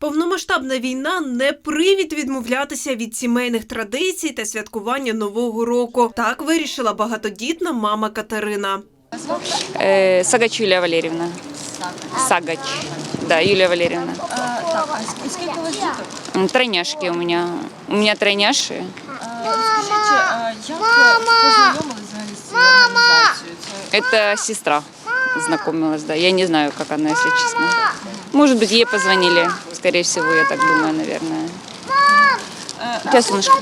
Повномасштабна війна не привід відмовлятися від сімейних традицій та святкування нового року. Так вирішила багатодітна мама Катерина. Э, Сагач Юлия Валерьевна. Сагач. Да, Юлия Валерьевна. А, так, а скільки у вас діток? Тройняшки у меня. У меня тройняши. А, Скажіть, як познайомились взагалі з цією організацією? Це сестра знакомилась, да. Я не знаю, как она, если честно. Может быть, ей позвонили. Скорее всего, я так думаю, наверное. е, Сейчас, солнышко.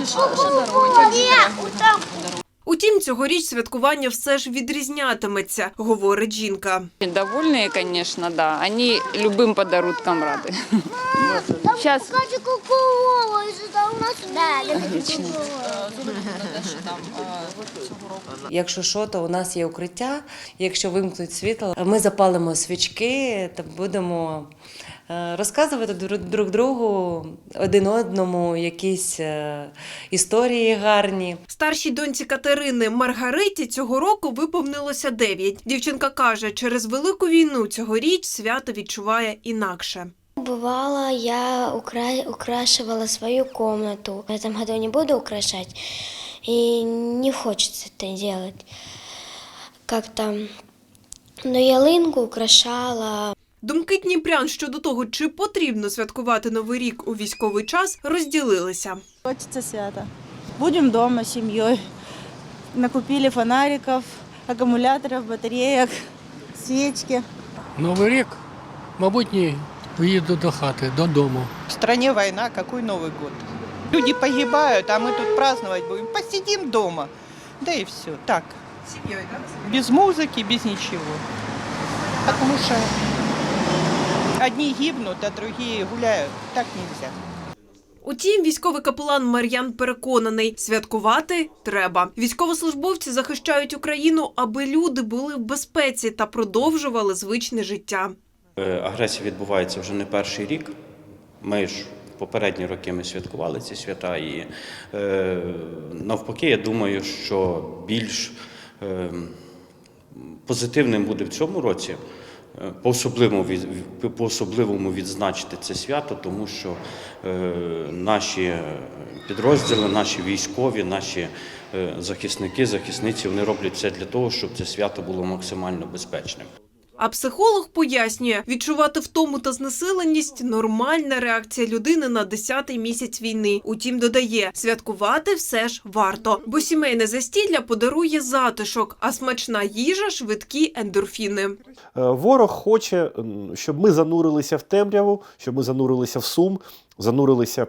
чи що, що дарують? Як діти реагують на такі подарунки? Утім, цьогоріч святкування все ж відрізнятиметься, говорить жінка. Довольные, конечно, да. Они любым подарункам рады. Сейчас. Якщо що, то у нас є укриття. Якщо вимкнуть світло, ми запалимо свічки та будемо е, розказувати друг друг другу один одному якісь е, історії гарні. Старшій доньці Катерини Маргариті цього року виповнилося 9. Дівчинка каже, через велику війну цьогоріч свято відчуває інакше. Бывало, я укра- украшивала свою комнату. В этом году не буду украшать. И не хочется это делать. Как-то... Но ялинку украшала. Думки дніпрян щодо того, чи потрібно святкувати новий рік у військовий час, розділилися. Хочется свято. Будем дома с семьей. Накупили фонариков, аккумуляторов, батареек, свечки. Новий рік, мабуть, ні. Поїду до хати, додому. В стране война, какой Новый год? Люди погибают, а мы тут праздновать будем. Посидим дома. Да и все. Так. Сім'єю, так? Без музыки, без ничего. Потому что одни гибнут, а другие гуляют. Так нельзя. Утім, військовий капелан Мар'ян переконаний, святкувати треба. Військовослужбовці захищають Україну, аби люди були в безпеці та продовжували звичне життя. Е, Агресія відбувається вже не перший рік. Ми ж попередні роки ми святкували ці свята, і е, навпаки, я думаю, що більш е, позитивним буде в цьому році. По-особливому, по-особливому відзначити це свято, тому що наші підрозділи, наші військові, наші захисники, захисниці вони роблять все для того, щоб це свято було максимально безпечним. А психолог пояснює, відчувати втому та знесиленість – нормальна реакція людини на 10-й місяць війни. Утім, додає, святкувати все ж варто, бо сімейне застілля подарує затишок, а смачна їжа – швидкі ендорфіни. Е, Ворог хоче, щоб ми занурилися в темряву, щоб ми занурилися в сум, занурилися,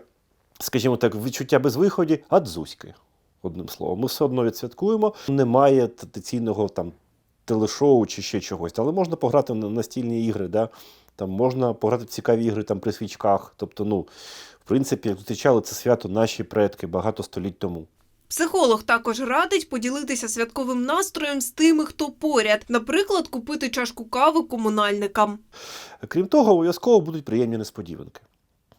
скажімо так, в відчуття безвиході, а дзузьки. Одним словом, ми все одно відсвяткуємо. Немає традиційного там телешоу чи ще чогось, але можна пограти на настільні ігри, да? там можна пограти в цікаві ігри там, при свічках. Тобто, ну, в принципі, зустрічали це свято наші предки багато століть тому. Психолог також радить поділитися святковим настроєм з тими, хто поряд. Наприклад, купити чашку кави комунальникам. Крім того, обов'язково будуть приємні несподіванки.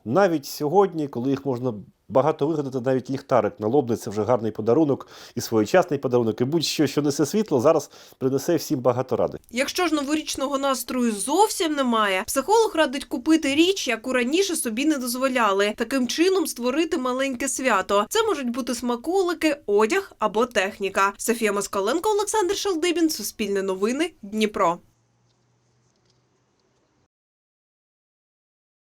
Навіть сьогодні, коли їх можна багато вигадати, навіть ліхтарик налобний це вже гарний подарунок і своєчасний подарунок, і будь-що, що несе світло, зараз принесе всім багато ради. Якщо ж новорічного настрою зовсім немає, психолог радить купити річ, яку раніше собі не дозволяли. Таким чином створити маленьке свято. Це можуть бути смаколики, одяг або техніка. Софія Москаленко, Олександр Шалдибін, Суспільне новини, Дніпро.